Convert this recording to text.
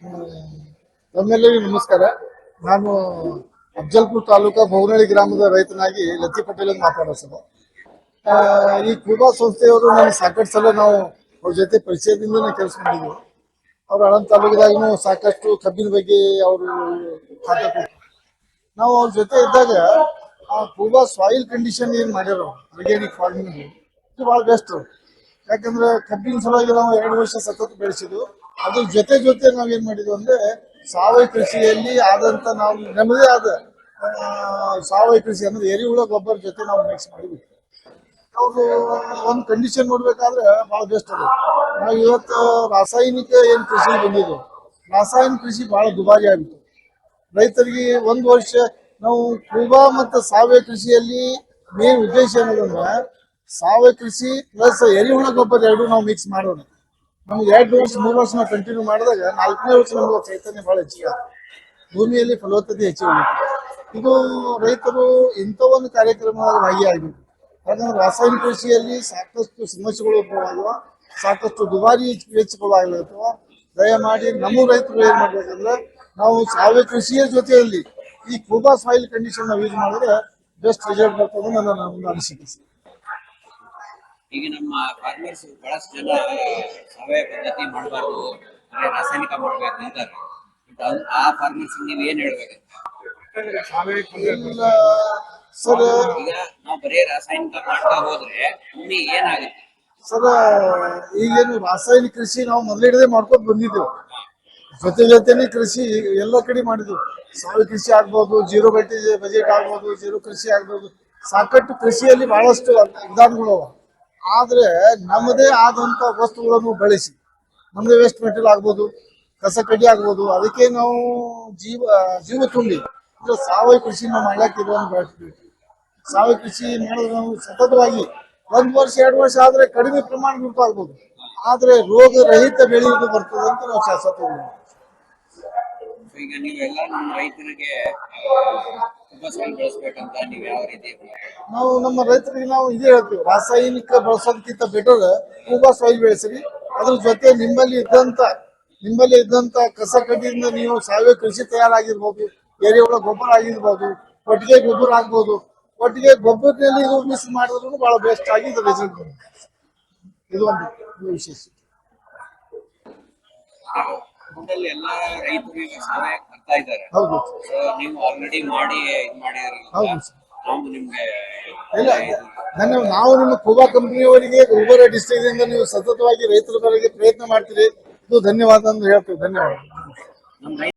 ತಮ್ಮೆಲ್ಲರಿಗೂ ನಮಸ್ಕಾರ. ನಾನು ಅಫ್ಜಲ್ಪುರ್ ತಾಲೂಕಾ ಬೌನಳ್ಳಿ ಗ್ರಾಮದ ರೈತನಾಗಿ ಲತ್ತಿ ಪಟೇಲ್ ಅಂತ ಈ ಕುರುಬಾ ಸಂಸ್ಥೆಯವರು ನಾನು ಸಾಕಷ್ಟು ಸಲ ನಾವು ಅವ್ರ ಜೊತೆ ಪರಿಚಯದಿಂದ ಕೆಲಸ ಮಾಡಿದ್ವಿ. ಅವ್ರ ಅಳಂದ ತಾಲೂಕದಾಗೂ ಸಾಕಷ್ಟು ಕಬ್ಬಿನ ಬಗ್ಗೆ ಅವರು ನಾವು ಅವ್ರ ಜೊತೆ ಇದ್ದಾಗ, ಆ ಕುರುಬಾ ಸಾಯಿಲ್ ಕಂಡೀಷನ್ ಏನ್ ಮಾಡ್ಯಾರ ಆರ್ಗ್ಯಾನಿಕ್ ಫಾರ್ಮಿಂಗ್ ಇದು ಭಾಳ ಬೆಸ್ಟ್ ಯಾಕಂದ್ರೆ ಕಬ್ಬಿನ ಸಲುವಾಗಿ ನಾವು ಎರಡು ವರ್ಷ ಸತತ ಬೆಳೆಸಿದ್ವು. ಅದ್ರ ಜೊತೆ ಜೊತೆ ನಾವ್ ಏನ್ ಮಾಡಿದ್ವಿ ಅಂದ್ರೆ ಸಾವಯವ ಕೃಷಿಯಲ್ಲಿ ಆದಂತ ನಾವು ನಮ್ಮದೇ ಆದ ಸಾವಯವ ಕೃಷಿ ಅಂದ್ರೆ ಎರಿಹುಳ ಗೊಬ್ಬರ ಜೊತೆ ನಾವು ಮಿಕ್ಸ್ ಮಾಡಿದ್ವಿ. ಅವ್ರು ಒಂದು ಕಂಡೀಷನ್ ನೋಡ್ಬೇಕಾದ್ರೆ ಬಹಳ ಬೆಸ್ಟ್ ಅದು. ನಾವು ಇವತ್ತು ರಾಸಾಯನಿಕ ಏನ್ ಕೃಷಿ ಬಂದಿದ್ದು ರಾಸಾಯನಿಕ ಕೃಷಿ ಬಹಳ ದುಬಾರಿ ಆಗಿತ್ತು ರೈತರಿಗೆ ಒಂದ್ ವರ್ಷ ನಾವು ಕುಬಾ ಮತ್ತು ಸಾವಯವ ಕೃಷಿಯಲ್ಲಿ ಮೇನ್ ಉದ್ದೇಶ ಏನದಂದ್ರೆ, ಸಾವಯವ ಕೃಷಿ ಪ್ಲಸ್ ಎರಿಹುಳ ಗೊಬ್ಬರ ಎರಡು ನಾವು ಮಿಕ್ಸ್ ಮಾಡೋಣ. ನಮ್ಗೆ ಎರಡು ವರ್ಷ ಮೂರು ವರ್ಷ ನಾವು ಕಂಟಿನ್ಯೂ ಮಾಡಿದಾಗ ನಾಲ್ಕನೇ ವರ್ಷ ನಮ್ಗೆ ಚೈತನ್ಯ ಬಹಳ ಹೆಚ್ಚಿಗೆ. ಭೂಮಿಯಲ್ಲಿ ಫಲವತ್ತತೆ ಹೆಚ್ಚಿಗೆ. ಇದು ರೈತರು ಇಂಥ ಒಂದು ಕಾರ್ಯಕ್ರಮದಲ್ಲಿ ಭಾಗಿಯಾಗಬೇಕು ಯಾಕಂದ್ರೆ ರಾಸಾಯನಿಕ ಕೃಷಿಯಲ್ಲಿ ಸಾಕಷ್ಟು ಸಮಸ್ಯೆಗಳು ಉದ್ಭವ ಸಾಕಷ್ಟು ದುಬಾರಿ ವೆಚ್ಚಗಳು ಆಗ್ಲತ್ತವ ದಯಮಾಡಿ ನಮ್ಮ ರೈತರು ಏನ್ ಮಾಡ್ಬೇಕಂದ್ರೆ, ನಾವು ಸಾವಯವ ಕೃಷಿಯ ಜೊತೆಯಲ್ಲಿ ಈ ಕೂಬಾ ಸಾಯಿಲ್ ಕಂಡೀಷನ್ ನಾವು ಯೂಸ್ ಮಾಡಿದ್ರೆ ಬೆಸ್ಟ್ ರಿಸಲ್ಟ್ ಬರ್ತದೆ ನನ್ನ ಅನಿಸಿಕೆ. ಈಗ ನಮ್ಮ ಫಾರ್ಮರ್ಸ್ ಬಹಳಷ್ಟು ಜನ ಸಾವಯವ ಪದ್ಧತಿ ಮಾಡಬಾರ್ದು ಬರೀ ರಾಸಾಯನಿಕ ಮಾಡಬೇಕು ಅಂತಾರೆ. ಬಟ್ ಆ ಫಾರ್ಮರ್ಸ್ ನೀವು ಏನ್ ಸರ್ ಈಗ ನಾವು ಬರೀ ರಾಸಾಯನಿಕ ಮಾಡ್ತಾ ಹೋದ್ರೆ ಭೂಮಿ ಏನಾಗುತ್ತೆ? ಸರ್ ಈಗೇನು ರಾಸಾಯನಿಕ ಕೃಷಿ ನಾವು ಮೊದಲಿಡದೆ ಮಾಡ್ಕೊಂಡು ಬಂದಿದ್ದೆವು. ಜೊತೆ ಜೊತೆನೆ ಕೃಷಿ ಎಲ್ಲ ಕಡೆ ಮಾಡಿದ್ವು ಸಾವಯವ ಕೃಷಿ ಆಗ್ಬೋದು ಜೀರೋ ಬಡ್ಡಿ ಬಜೆಟ್ ಆಗ್ಬೋದು ಜೀರೋ ಕೃಷಿ ಆಗ್ಬೋದು. ಸಾಕಷ್ಟು ಕೃಷಿಯಲ್ಲಿ ಬಹಳಷ್ಟು ವಿಧಾನಗಳು ಅವ. ಆದ್ರೆ ನಮ್ಮದೇ ಆದಂತ ವಸ್ತುಗಳನ್ನು ಬಳಸಿ. ನಮ್ದು ವೇಸ್ಟ್ ಮೆಟೀರಿಯಲ್ ಆಗ್ಬೋದು, ಕಸ ಕಡ್ಡಿ ಆಗ್ಬೋದು, ಅದಕ್ಕೆ ನಾವು ಜೀವ ಜೀವ ತುಂಬಿ. ಅಂದ್ರೆ ಸಾವಯವ ಕೃಷಿ ನಾವು ಮಾಡ್ಲಿಕ್ಕೆ ಇದನ್ನು ಬೆಳೆಸ್ತೀವಿ ಸಾವಯವ ಕೃಷಿ ಮಾಡಿದ್ರೆ ನಾವು ಸತತವಾಗಿ ಒಂದ್ ವರ್ಷ, ಎರಡು ವರ್ಷ ಆದ್ರೆ ಕಡಿಮೆ ಪ್ರಮಾಣ ಆಗ್ಬೋದು. ಆದ್ರೆ ರೋಗ ರಹಿತ ಬೆಳೆಯುವುದು ಬರ್ತದೆ ಅಂತ ನಾವು ಶಾಸ So, ಈಗ ನೀವೆಲ್ಲ ನಮ್ಮ ರೈತರಿಗೆ ಬೆಳೆಸ್ಬೇಕಂತ ನೀವು ಯಾವ ರೀತಿ ನಾವು ನಮ್ಮ ರೈತರಿಗೆ ನಾವು ಇದು ಹೇಳ್ತೀವಿ ರಾಸಾಯನಿಕ ಬಳಸೋದಕ್ಕಿಂತ ಬೆಟರ್ ಕೂಬಾ ಸಾಯಿಲ್ ಬೆಳೆಸಿರಿ. ಅದ್ರ ಜೊತೆ ನಿಮ್ಮಲ್ಲಿ ಇದ್ದಂತ ನಿಮ್ಮಲ್ಲಿ ಇದ್ದಂತ ಕಸ ಕಡ್ಡಿಯಿಂದ ನೀವು ಸಾವಯವ ಕೃಷಿ ತಯಾರಾಗಿರ್ಬೋದು ಎರೆಹುಳ ಗೊಬ್ಬರ ಆಗಿರ್ಬೋದು ಕೊಟ್ಟಿಗೆ ಗೊಬ್ಬರ ಆಗ್ಬೋದು ಕೊಟ್ಟಿಗೆ ಗೊಬ್ಬರದಲ್ಲಿ ಇದು ಮಿಸ್ ಮಾಡಿದ್ರು ಬಹಳ ಬೆಸ್ಟ್ ಆಗಿ ಇದು ರಿಸಲ್ಟ್ ಬರುತ್ತೆ. ಇದು ಒಂದು ವಿಶೇಷ. ಎಲ್ಲಾ ರೈತರು ಸಹಾಯ ಬರ್ತಾ ಇದ್ದಾರೆ. ಹೌದು. ನೀವು ಆಲ್ರೆಡಿ ಮಾಡಿ ಹೌದು. ಸರ್. ನಿಮ್ಗೆ ಇಲ್ಲ, ನನ್ನ ನಾವು ನಿಮ್ಮ ಕೋಬಾ ಕಂಪನಿಯವರಿಗೆ ಉಬರ ಡಿಸ್ಟ್ರಿಕ್ಟ್ ಇಂದ ನೀವು ಸತತವಾಗಿ ರೈತರ ಬರೆಗೆ ಪ್ರಯತ್ನ ಮಾಡ್ತೀರಿ. ಇದು ಧನ್ಯವಾದ ಅಂತ ಹೇಳ್ತೀವಿ. ಧನ್ಯವಾದ.